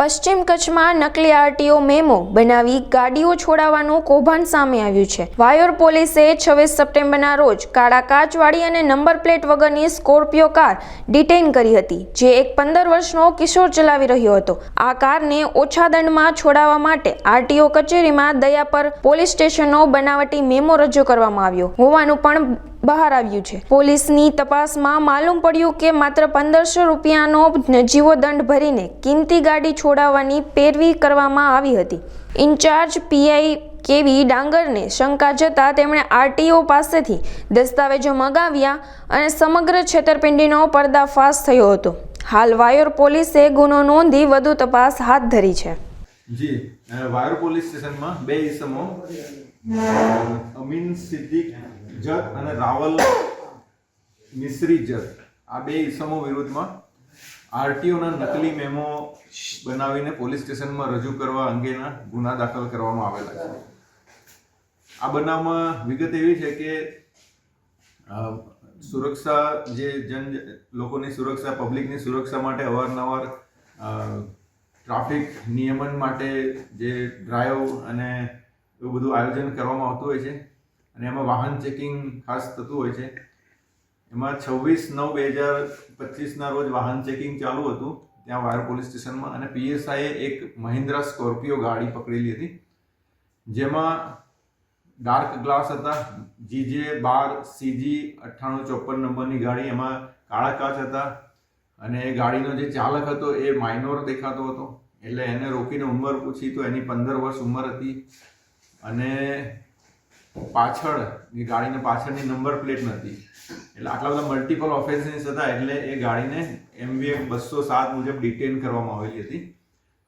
પશ્ચિમ કચ્છમાં નકલી આરટીઓ મેમો બનાવી ગાડીઓ છોડાવવાનું કૌભાંડ સામે આવ્યું છે. વાયોર પોલીસે છવ્વીસ સપ્ટેમ્બરના રોજ કાળા કાચવાળી અને નંબર પ્લેટ વગરની સ્કોર્પિયો કાર ડિટેઇન કરી હતી, જે એક પંદર વર્ષનો કિશોર ચલાવી રહ્યો હતો. આ કારને ઓછા દંડમાં છોડાવવા માટે આરટીઓ કચેરીમાં દયાપર પોલીસ સ્ટેશનનો બનાવટી મેમો રજૂ કરવામાં આવ્યો. હોવાનું પણ બહાર આવ્યું છે. પોલીસની તપાસમાં માલુમ પડ્યું કે માત્ર પંદરસો રૂપિયાનો નજીવો દંડ ભરીને કિંમતી ગાડી છોડાવવાની પેરવી કરવામાં આવી હતી. ઇન્ચાર્જ પીઆઈ કેવી ડાંગરને શંકા જતાં તેમણે આરટીઓ પાસેથી દસ્તાવેજો મગાવ્યા અને સમગ્ર છેતરપિંડીનો પર્દાફાશ થયો હતો. હાલ વાયોર પોલીસે ગુનો નોંધી વધુ તપાસ હાથ ધરી છે. જી વાયર પોલીસ સ્ટેશનમાં બે ઈસમો, અમીન સિદ્દીક જત અને રાવલ મિશ્રી જત. આ બે ઈસમો વિરુદ્ધમાં આરટીઓના નકલી મેમો બનાવીને પોલીસ સ્ટેશનમાં રજૂ કરવા અંગેના ગુના દાખલ કરવામાં આવેલા છે. આ બનાવમાં વિગત એવી છે કે સુરક્ષા જે જન, લોકોની સુરક્ષા, પબ્લિકની સુરક્ષા માટે અવારનવાર ટ્રાફિક નિયમન માટે જે ડ્રાઈવ અને એવું બધું આયોજન કરવામાં આવતું હોય છે અને એમાં વાહન ચેકિંગ ખાસ થતું હોય છે. એમાં છવ્વીસ નવ બે હજાર પચીસના રોજ વાહન ચેકિંગ ચાલુ હતું. ત્યાં વાયર પોલીસ સ્ટેશનમાં અને પીએસઆઈએ એક મહિન્દ્રા સ્કોર્પિયો ગાડી પકડેલી હતી. જેમાં ડાર્ક ગ્લાસ હતા. જીજે બાર સીજી અઠ્ઠાણું ચોપન નંબરની ગાડી, એમાં કાળા કાચ હતા. અને એ ગાડીનો જે ચાલક હતો એ માઇનોર દેખાતો હતો. એટલે એને રોકીને ઉંમર પૂછી તો એની પંદર વર્ષ ઉંમર હતી. અને પાછળ, એ ગાડીને પાછળની નંબર પ્લેટ નથી એટલે આટલા બધા મલ્ટિપલ ઓફેન્સીસ હતા એટલે એ ગાડીને એમવીએમ બસો સાત મુજબ ડિટેન કરવામાં આવેલી હતી.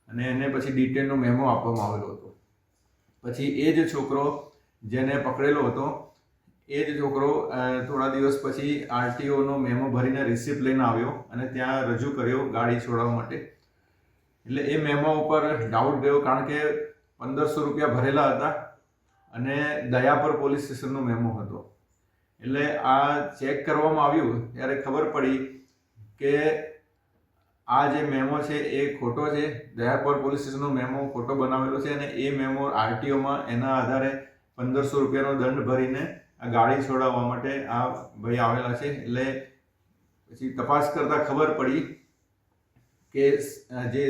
અને એને પછી ડિટેનનો મેમો આપવામાં આવેલો હતો. પછી એ જ છોકરો જેને પકડેલો હતો એ જ છોકરો થોડા દિવસ પછી આરટીઓનો મેમો ભરીને રિસિપ્ટ લઈને આવ્યો અને ત્યાં રજૂ કર્યો ગાડી છોડાવવા માટે. એટલે એ મેમો ઉપર ડાઉટ ગયો કારણ કે પંદરસો રૂપિયા ભરેલા હતા અને દયાપર પોલીસ સ્ટેશનનો મેમો હતો. એટલે આ ચેક કરવામાં આવ્યું ત્યારે ખબર પડી કે આ જે મેમો છે એ ખોટો છે. દયાપર પોલીસ સ્ટેશનનો મેમો ખોટો બનાવેલો છે અને એ મેમો આરટીઓમાં એના આધારે પંદરસો રૂપિયાનો દંડ ભરીને આ ગાડી છોડાવવા માટે આ ભાઈ આવેલા છે એટલે પછી તપાસ કરતાં ખબર પડી કે જે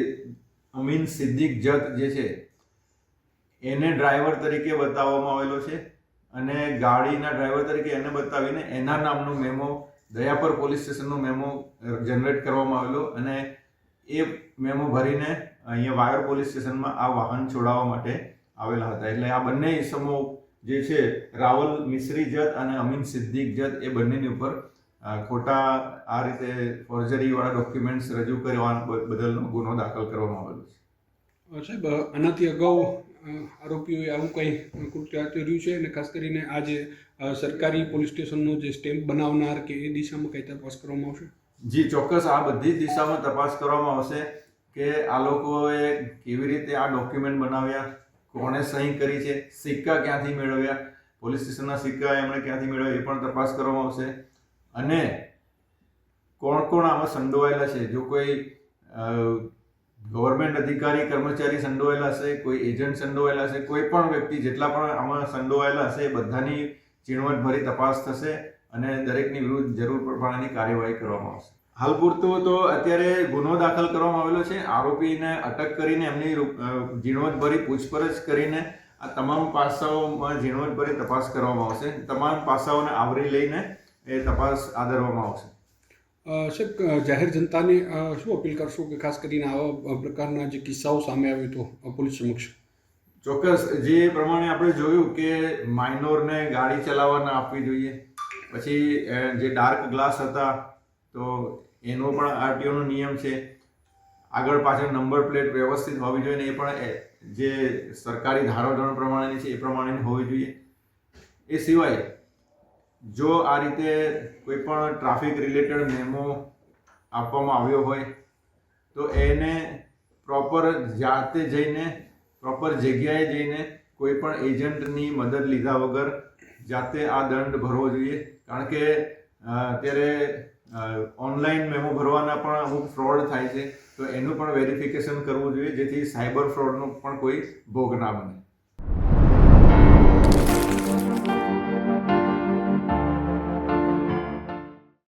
અમીન સિદ્દીક જત જે છે, એને ડ્રાઈવર તરીકે બતાવવામાં આવેલો છે અને ગાડીના ડ્રાઈવર તરીકે એને બતાવીને એના નામનો મેમો, દયાપર પોલીસ સ્ટેશનનો મેમો જનરેટ કરવામાં આવેલો અને એ મેમો ભરીને અહીંયા વાયર પોલીસ સ્ટેશનમાં આ વાહન છોડાવવા માટે આવેલા હતા. એટલે આ બંને ઈસમો જે છે રાવલ મિશ્રી જત અને અમીન સિદ્દીક જત એ બંનેની ઉપર ખોટા આ રીતે ફોર્જરીવાળા ડોક્યુમેન્ટ્સ રજૂ કરવા બદલનો ગુનો દાખલ કરવામાં આવેલો છે. સાહેબ આનાથી અગાઉ આરોપીઓએ આવું કંઈ કૃત્ય આચર્યું છે? અને ખાસ કરીને આ જે સરકારી પોલીસ સ્ટેશનનો જે સ્ટેમ્પ બનાવનાર કે એ દિશામાં કંઈ તપાસ કરવામાં આવશે? જી ચોક્કસ આ બધી જ દિશામાં તપાસ કરવામાં આવશે કે આ લોકોએ કેવી રીતે આ ડોક્યુમેન્ટ બનાવ્યા? કોણે સહી કરી છે? સિક્કા ક્યાંથી મેળવ્યા? પોલીસ સ્ટેશનના સિક્કા એમણે ક્યાંથી મેળવ્યા એ પણ તપાસ કરવામાં આવશે. અને કોણ કોણ આમાં સંડોવાયેલા છે? જો કોઈ ગવર્મેન્ટ અધિકારી, કર્મચારી સંડોવાયેલા હશે, કોઈ એજન્ટ સંડોવાયેલા હશે, કોઈ પણ વ્યક્તિ જેટલા પણ આમાં સંડોવાયેલા હશે, એ બધાની ઝીણવટભરી તપાસ થશે અને દરેકની વિરુદ્ધ જરૂર પ્રમાણેની કાર્યવાહી કરવામાં આવશે. હાલ પૂરતું તો અત્યારે ગુનો દાખલ કરવામાં આવેલો છે. આરોપીને અટક કરીને એમની ઝીણવટભરી પૂછપરછ કરીને આ તમામ પાસાઓમાં ઝીણવટભરી તપાસ કરવામાં આવશે. તમામ પાસાઓને આવરી લઈને એ તપાસ આદરવામાં આવશે. સાહેબ જાહેર જનતાને શું અપીલ કરશો કે ખાસ કરીને આવા પ્રકારના જે કિસ્સાઓ સામે આવે તો પોલીસ સમક્ષ? ચોક્કસ. જે પ્રમાણે આપણે જોયું કે માઇનોરને ગાડી ચલાવવા ના આપવી જોઈએ. પછી જે ડાર્ક ગ્લાસ હતા તો એનો પણ આરટીઓનો નિયમ છે. આગળ પાછળ નંબર પ્લેટ વ્યવસ્થિત હોવી જોઈએ ને એ પણ જે સરકારી ધારાધોરણ પ્રમાણેની છે એ પ્રમાણેની હોવી જોઈએ. એ સિવાય જો આ રીતે કોઈ પણ ટ્રાફિક રિલેટેડ મેમો આપવામાં આવ્યો હોય, તો એને પ્રોપર જાતે જઈને, પ્રોપર જગ્યાએ જઈને કોઈ પણ એજન્ટની મદદ લીધા વગર જાતે આ દંડ ભરવો જોઈએ. કારણ કે અત્યારે ઓનલાઈન મેમો ભરવાના પણ અમુક ફ્રોડ થાય છે. તો એનું પણ વેરિફિકેશન કરવું જોઈએ જેથી સાયબર ફ્રોડનો પણ કોઈ ભોગ ના બને.